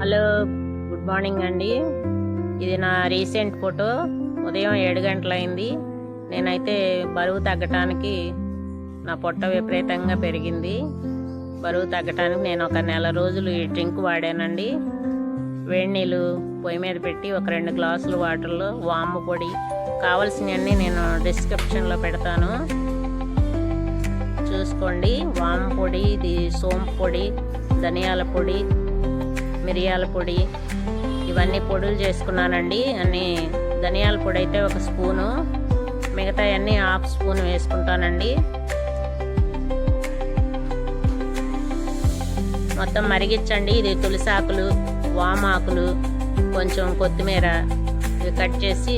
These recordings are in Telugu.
హలో గుడ్ మార్నింగ్ అండి. ఇది నా రీసెంట్ ఫోటో. ఉదయం ఏడు గంటలైంది. నేనైతే బరువు తగ్గటానికి నా పొట్ట విపరీతంగా పెరిగింది. బరువు తగ్గటానికి నేను ఒక నెల రోజులు ఈ డ్రింక్ వాడానండి. వేడి నీళ్ళు పొయ్యి మీద పెట్టి ఒక రెండు గ్లాసులు వాటర్లో వాము పొడి. కావలసినవన్నీ నేను డిస్క్రిప్షన్లో పెడతాను. చూసుకోండి. వాము పొడి ఇది సోంపు పొడి ధనియాల పొడి మిరియాల పొడి ఇవన్నీ పొడులు చేసుకున్నానండి. అన్ని ధనియాల పొడి అయితే ఒక స్పూను. మిగతా అన్నీ హాఫ్ స్పూన్ వేసుకుంటానండి. మొత్తం మరిగించండి. ఇది తులసి ఆకులు వామాకులు కొంచెం కొత్తిమీర ఇవి కట్ చేసి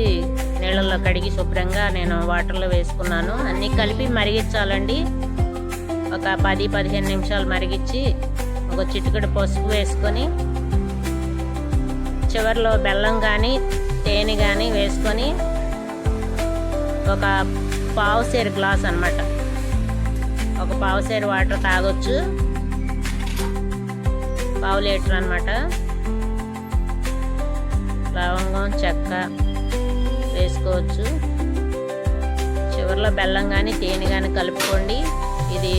నీళ్ళల్లో కడిగి శుభ్రంగా నేను వాటర్లో వేసుకున్నాను. అన్నీ కలిపి మరిగించాలండి. ఒక పది పదిహేను నిమిషాలు మరిగించి ఒక చిటికెడు పసుపు వేసుకొని చివరిలో బెల్లం కానీ తేనె కానీ వేసుకొని ఒక పావు సేరు గ్లాస్ అనమాట ఒక పావు సేరు వాటర్ తాగొచ్చు. పావు లీటర్ అనమాట లవంగం చెక్క వేసుకోవచ్చు. చివరిలో బెల్లం కానీ తేనె కానీ కలుపుకోండి. ఇది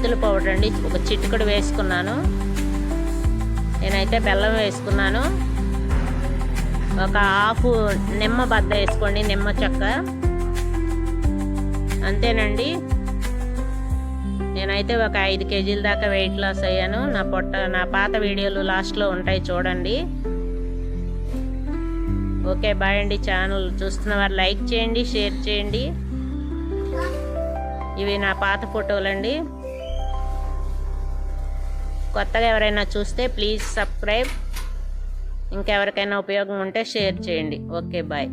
మెంతుల పౌడర్ అండి ఒక చిటికడు వేసుకున్నాను. నేనైతే బెల్లం వేసుకున్నాను. ఒక హాఫ్ నిమ్మ బద్ద వేసుకోండి నిమ్మ చెక్క. అంతేనండి. నేనైతే ఒక ఐదు కేజీల దాకా వెయిట్ లాస్ అయ్యాను. నా పొట్ట నా పాత వీడియోలు లాస్ట్లో ఉంటాయి చూడండి. ఓకే బాయ్ అండి ఛానల్. చూస్తున్న వారు లైక్ చేయండి షేర్ చేయండి. ఇవి నా పాత ఫోటోలండి. కొత్తగా ఎవరైనా చూస్తే ప్లీజ్ సబ్స్క్రైబ్. ఇంకెవరికైనా ఉపయోగం ఉంటే షేర్ చేయండి. Okay bye.